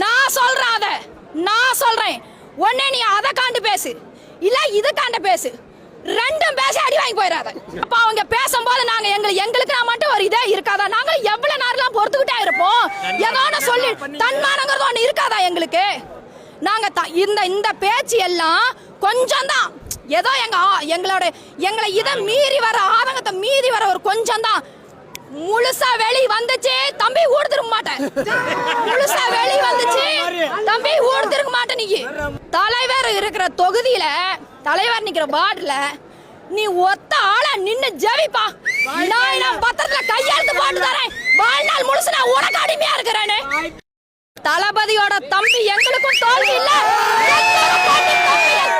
நான் சொல்றேன் அத. நான் சொல்றேன். ஒண்ணே நீ அதை காண்டு பேசு. இல்ல இது காண்ட பேசு. ரெண்டும் பேசி அடி வாங்கி போயிடாத அப்ப அவங்க பேசும்போது நாங்க எங்களுக்கு எங்களுக்கு நான் மட்டும் ஒரு இதே இருக்காதா? நாங்க எவ்வளவு நேரம்லாம் பொறுத்துக்கிட்டே இருப்போம்? ஏதோ ஒண்ணு சொல்லி தன்மானங்கிறது ஒண்ணு இருக்காதா எங்களுக்கு? நாங்க இந்த இந்த பேச்சு எல்லாம் கொஞ்சம் தான். ஏதோ எங்க எங்களோட எங்களை இதை மீறி வர ஆதங்கத்தை மீறி வர ஒரு கொஞ்சம் தான். முழுசா வெளி வந்துச்சு. தம்பி ஊடுதிருக்க மாட்டேன் முழுசா வெளி வந்துச்சு தம்பி ஊடுதிருக்க மாட்டேன் நீ தலைவர் இருக்கிற தொகுதியில தலைவர் நிக்கிற வார்டுல நீ ஒத்த ஆளா நின்னு ஜெபிப்பா. நான் நான் பத்திரத்துல கையெழுத்து போட்டு தரேன். வாழ்நாள் முழுசு நான் உனக்கு அடிமையா இருக்கிறேன்னு தளபதியோட தம்பி எங்களுக்கும் தோல்வி இல்ல.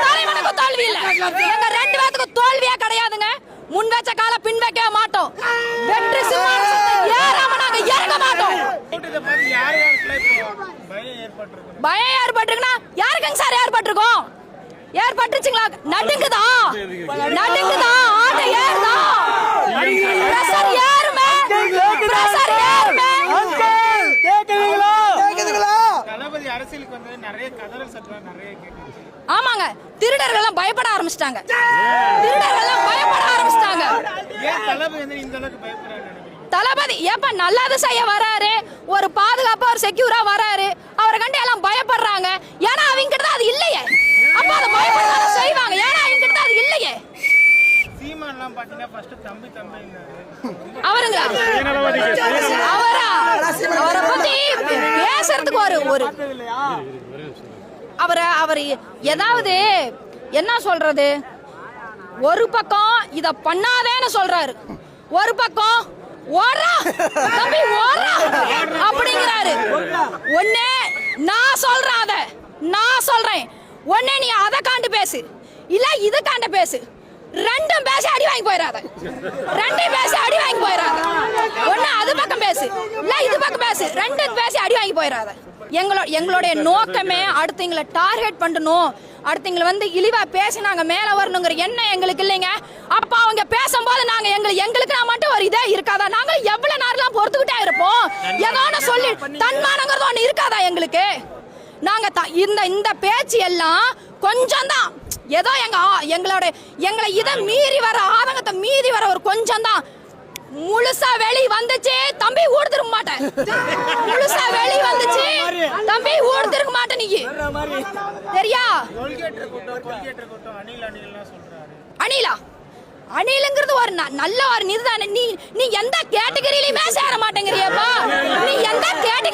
தலைவனுக்கும் தோல்வி இல்ல. எங்க ரெண்டு பேத்துக்கும் தோல்வியே கிடையாதுங்க. முன் வச்ச கால பின் வைக்க மாட்டோம். வெற்றி பயம் ஏற்பட்டிருக்கு பயம் ஏற்பட்டிருக்குன்னா யாருக்குங்க சார் ஏற்பட்டிருக்கும்? ஏற்பட்டுச்சுங்களா நடுங்குதா? நடுங்குதா? ஆட்டை ஏறுதா? பிரஷர் ஏறுமே? பிரஷர் ஏறுமே? தளபதி அரசியலுக்கு வந்தது நிறைய கதறல் சத்தம் நிறைய கேட்டுச்சு. ஆமாங்க. திருடர்கள் எல்லாம் பயப்பட ஆரம்பிச்சிட்டாங்க. திருடர்கள் எல்லாம் பயப்பட ஆரம்பிச்சிட்டாங்க. ஏன் தளபதி இந்த அளவுக்கு தளபதி ஏப்ப நல்லது செய்ய வராரு? ஒரு பாதுகாப்பா ஒரு செக்யூரா வராரு அவரை கண்டு எல்லாம் பயப்படுறாங்க ஏன்னா அவங்க கிட்ட தான் அது இல்லையே அப்ப அதை பயப்பட செய்வாங்க ஏன்னா அவங்க கிட்ட தான் அது இல்லையே சீமான்லாம் பார்த்தீங்கன்னா அவரா? அவரை பத்தி பேசுறதுக்கு ஒரு ஒரு அவரை அவர் ஏதாவது என்ன சொல்றது? ஒரு பக்கம் இத பண்ணாதேன்னு சொல்றாரு. ஒரு பக்கம் ஓடுறா தம்பி ஓடுறா அப்படிங்கிறாரு. ஒண்ணே நான் சொல்றேன் அத. நான் சொல்றேன். ஒண்ணே நீ அதை காண்டு பேசு. இல்ல இது காண்ட பேசு. ரெண்டும் பேசி அடி வாங்கி போயிடாத ரெண்டையும் பேச அடி வாங்கி போயிடாத ஒன்னு அது பக்கம் பேசு. இல்ல இது பக்கம் பேசு. ரெண்டும் பேசி அடி வாங்கி போயிடாத எங்களோட எங்களுடைய நோக்கமே அடுத்தவங்களை டார்கெட் பண்ணணும். அடுத்தவங்களை வந்து இழிவா பேசி நாங்க மேல வரணுங்கிற எண்ணம் எங்களுக்கு இல்லைங்க. அப்ப அவங்க பேசும்போது நாங்க எங்களுக்கு எங்களுக்கு நான் மட்டும் ஒரு இதே இருக்காதா? நாங்க எவ்வளவு நேரம் பொறுத்துக்கிட்டே இருப்போம்? ஏதோ சொல்லி தன்மானங்கிறது ஒண்ணு இருக்காதா எங்களுக்கு? நாங்க த- இந்த இந்த பேச்சு எல்லாம் கொஞ்சம் தான் ஏதோ எங்க எங்களோட எங்களை இதை மீறி வர ஆதங்கத்தை மீறி வர ஒரு கொஞ்சம் தான் முழுசா வெளி வந்துச்சு தம்பி ஊடுதிருக்க மாட்டேன். முழுசா வெளி வந்துச்சு தம்பி ஊடுதிருக்க மாட்டேன் நீ. சரியா அணில் அணிலுங்கிறது ஒரு நல்ல ஒரு இதுதானே நீ நீ எந்த கேட்டகரியிலுமே சேர மாட்டேங்கிறியப்பா. நீ எந்த கேட்டகரி